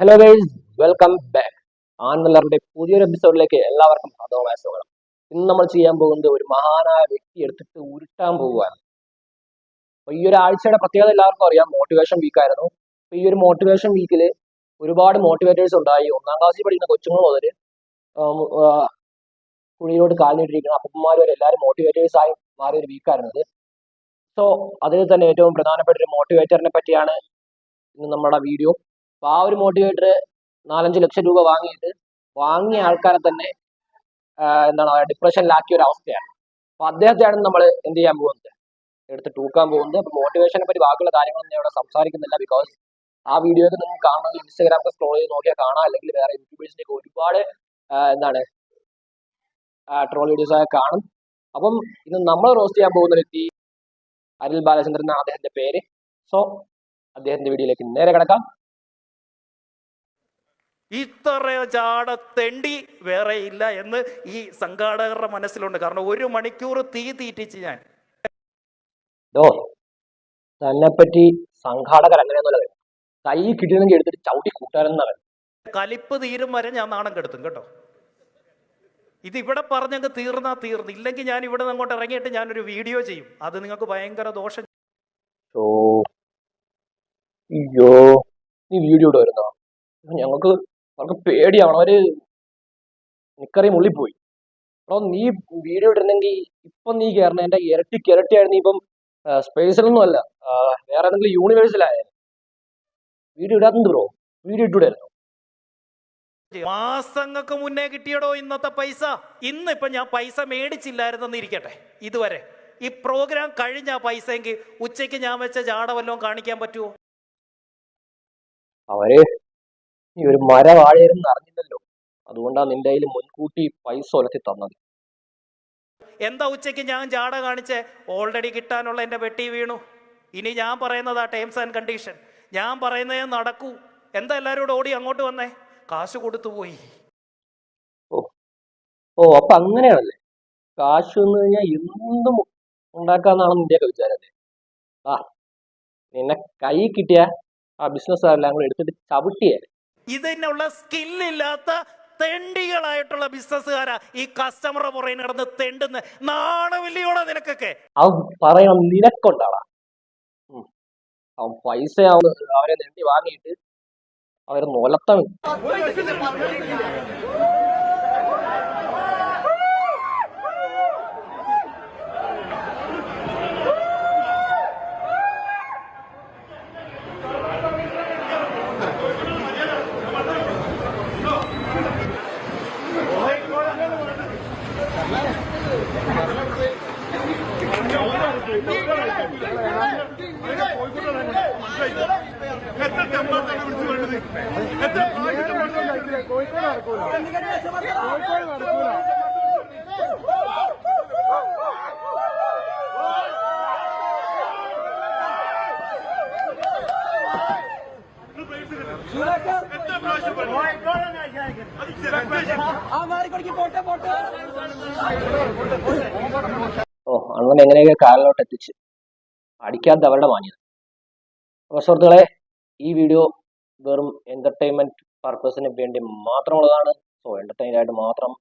Hello guys welcome back ആൺമലറിന്റെ പുതിയൊരു എപ്പിസോഡിലേക്ക് എല്ലാവർക്കും അതോമായ സ്വാഗതം. ഇന്ന് നമ്മൾ ചെയ്യാൻ പോകുന്നത് ഒരു മഹാനായ വ്യക്തി എടുത്തിട്ട് ഉരുട്ടാൻ പോവുകയാണ്. അപ്പൊ ഈ ഒരു ആഴ്ചയുടെ പ്രത്യേകത എല്ലാവർക്കും അറിയാം. മോട്ടിവേഷൻ വീക്ക് ആയിരുന്നു. അപ്പൊ ഈ ഒരു മോട്ടിവേഷൻ വീക്കിൽ ഒരുപാട് മോട്ടിവേറ്റേഴ്സ് ഉണ്ടായി. ഒന്നാം ക്ലാസ്സിൽ പഠിക്കുന്ന കൊച്ചുങ്ങൾ മുതൽ കുഴിയിലോട്ട് കാലിനിട്ടിരിക്കുന്ന അപ്പന്മാർ വരെ എല്ലാവരും മോട്ടിവേറ്റേഴ്സ് ആയി മാറിയ ഒരു വീക്കായിരുന്നു ഇത് സോ അതിൽ തന്നെ ഏറ്റവും പ്രധാനപ്പെട്ട ഒരു മോട്ടിവേറ്ററിനെ പറ്റിയാണ് ഇന്ന് നമ്മുടെ വീഡിയോ അപ്പൊ ആ ഒരു മോട്ടിവേറ്റർ നാലഞ്ച് ലക്ഷം രൂപ വാങ്ങിയിട്ട് വാങ്ങിയ ആൾക്കാരെ തന്നെ എന്താണ് ഡിപ്രഷനിലാക്കിയ ഒരു അവസ്ഥയാണ്. അപ്പൊ അദ്ദേഹത്തെയാണ് നമ്മൾ എന്ത് ചെയ്യാൻ പോകുന്നത്? എടുത്ത് തൂക്കാൻ പോകുന്നത്. അപ്പൊ മോട്ടിവേഷനെ പറ്റി ബാക്കിയുള്ള കാര്യങ്ങളൊന്നും ഞാൻ ഇവിടെ സംസാരിക്കുന്നില്ല ബിക്കോസ് ആ വീഡിയോ ഒക്കെ കാണുന്നത് കാണണമെങ്കിൽ ഇൻസ്റ്റാഗ്രാമൊക്കെ സ്ക്രോൾ ചെയ്ത് നോക്കിയാൽ കാണാം. അല്ലെങ്കിൽ വേറെ യൂട്യൂബേഴ്സിന്റെ ഒക്കെ ഒരുപാട് എന്താണ് ട്രോൾ വീഡിയോസ് ഒക്കെ കാണും. അപ്പം ഇന്ന് നമ്മൾ റോസ്റ്റ് ചെയ്യാൻ പോകുന്ന വ്യക്തി അനിൽ ബാലചന്ദ്രൻ അദ്ദേഹത്തിന്റെ പേര്. സോ അദ്ദേഹത്തിന്റെ വീഡിയോയിലേക്ക് നേരെ കിടക്കാം. ഇത്രയോ ചാട തെണ്ടി വേറെ ഇല്ല എന്ന് ഈ സംഘാടകരുടെ മനസ്സിലുണ്ട്. കാരണം ഒരു മണിക്കൂർ തീ തീറ്റിച്ച് ഞാൻ. തന്നെപ്പറ്റി തന്നെ പറ്റി സംഘാടകർ അങ്ങനെയൊന്നുമല്ല കൈ കിട്ടിയെങ്കിൽ എടുത്തിട്ട് ചവിട്ടി കൂട്ടാരെന്നാണ് കലിപ്പ് തീരും വരെ ഞാൻ നാണം കെടുത്തും കേട്ടോ. ഇത് ഇവിടെ പറഞ്ഞങ്ങ് തീർന്നാ തീർന്നു. ഇല്ലെങ്കിൽ ഞാൻ ഇവിടെ നിന്ന് അങ്ങോട്ട് ഇറങ്ങിയിട്ട് ഞാനൊരു വീഡിയോ ചെയ്യും. അത് നിങ്ങൾക്ക് ഭയങ്കര ദോഷം. ഓ അയ്യോ നീ വീഡിയോ ഇട്ട് വരുന്നോ ഞങ്ങൾക്ക് അവർക്ക് പേടിയാവണം. അവർ നിക്കറി മുള്ളിപ്പോയി. അപ്പൊ നീ വീഡിയോ ഇടുന്നെങ്കിൽ ഇപ്പൊ നീ കയറണ എന്റെ ഇരട്ടിക്ക് ഇരട്ടിയായിരുന്നു ഇപ്പം സ്പേസിലൊന്നും അല്ല. വേറെ ഏതെങ്കിലും യൂണിവേഴ്സിലായാലും. വീഡിയോ ഇടാത്തത് ബ്രോ. വീഡിയോ ഇട്ടൂടായിരുന്നു. മാസങ്ങൾക്ക് മുന്നേ കിട്ടിയടോ ഇന്നത്തെ പൈസ? ഇന്ന് ഇപ്പൊ ഞാൻ പൈസ മേടിച്ചില്ലായിരുന്നെന്ന് ഇരിക്കട്ടെ. ഇതുവരെ. ഈ പ്രോഗ്രാം കഴിഞ്ഞ പൈസയെങ്കിൽ ഉച്ചയ്ക്ക് ഞാൻ വെച്ച ജാട വല്ലതും കാണിക്കാൻ പറ്റുമോ അവർ നീ ഒരു മര വാഴയെന്ന് അറിഞ്ഞില്ലല്ലോ. അതുകൊണ്ടാണ് നിന്റെ കയ്യിൽ മുൻകൂട്ടി പൈസ ഒലത്തി തന്നത്. എന്താ ഉച്ചയ്ക്ക് ഞാൻ ജാട കാണിച്ച്? ഓൾറെഡി കിട്ടാനുള്ള എന്റെ വെട്ടി വീണു. ഇനി ഞാൻ പറയുന്നതാ ടേംസ് ആൻഡ് കണ്ടീഷൻ ഞാൻ പറയുന്നേ നടക്കൂ. എന്താ എല്ലാവരും കൂടെ ഓടി അങ്ങോട്ട് വന്നേ? കാശ് കൊടുത്തു പോയി. ഓ. ഓ അപ്പൊ അങ്ങനെയാണല്ലേ? കാശ് എന്ന് കഴിഞ്ഞാൽ എന്തും ഉണ്ടാക്കാന്നാണ് നിന്റെയൊക്കെ വിചാരം ആ നിന്നെ കൈ കിട്ടിയ ആ ബിസിനസ് എല്ലാം കൂടെ എടുത്തിട്ട് ചവിട്ടിയേ? ഇതിനുള്ള സ്കില്ലില്ലാത്ത തെണ്ടികളായിട്ടുള്ള ബിസിനസ്സുകാരാ ഈ കസ്റ്റമറുടെ പുറകെ നടന്ന് തെണ്ടുന്ന നാണമില്ലയോടെ നിനക്കൊക്കെ? അവൻ പറയണം നിനക്കൊണ്ടാടാ. അവൻ പൈസ അവരെ നെണ്ടി വാങ്ങിയിട്ട് അവരെ നൊലത്താണ് എത്ര ടെമ്പാട്ടാണ് വിളിച്ചു വേണ്ടത് എത്ര കോഴിക്കോട് നടക്കൂല കോഴിക്കോട് നടക്കൂല. ഓ അങ്ങനെ എങ്ങനെയൊക്കെ കാലിലോട്ട് എത്തിച്ച് അടിക്കാത്ത അവരുടെ മാന്യത. അപ്പോൾ സുഹൃത്തുക്കളെ ഈ വീഡിയോ വെറും എന്റർടൈൻമെന്റ് പർപ്പസിന് വേണ്ടി മാത്രമുള്ളതാണ്. സോ എന്റർടൈൻ ആയിട്ട് മാത്രം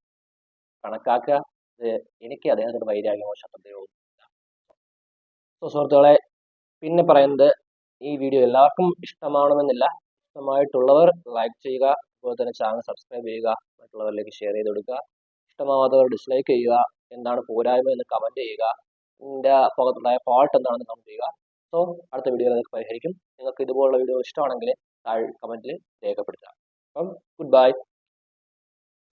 കണക്കാക്കുക. എനിക്ക് അദ്ദേഹത്തിന്റെ വൈരാഗ്യമോ ശത്രുതയോ സോ സുഹൃത്തുക്കളെ പിന്നെ പറയുന്നത് ഈ വീഡിയോ എല്ലാവർക്കും ഇഷ്ടമാവണമെന്നില്ല. ഇഷ്ടമായിട്ടുള്ളവർ ലൈക്ക് ചെയ്യുക അതുപോലെ തന്നെ ചാനൽ സബ്സ്ക്രൈബ് ചെയ്യുക മറ്റുള്ളവരിലേക്ക് ഷെയർ ചെയ്ത് കൊടുക്കുക. ഇഷ്ടമാവാത്തവർ ഡിസ്ലൈക്ക് ചെയ്യുക എന്താണ് പോരായ്മ എന്ന് കമന്റ് ചെയ്യുക എന്റെ ഭാഗത്തുണ്ടായ ഫോൾട്ട് എന്താണെന്ന് കമന്റ് ചെയ്യുക. സോ അടുത്ത അതൊക്കെ പരിഹരിക്കും. നിങ്ങൾക്ക് ഇതുപോലുള്ള വീഡിയോ ഇഷ്ടമാണെങ്കിൽ താഴെ കമന്റിൽ രേഖപ്പെടുത്തുക. അപ്പം ഗുഡ് ബൈ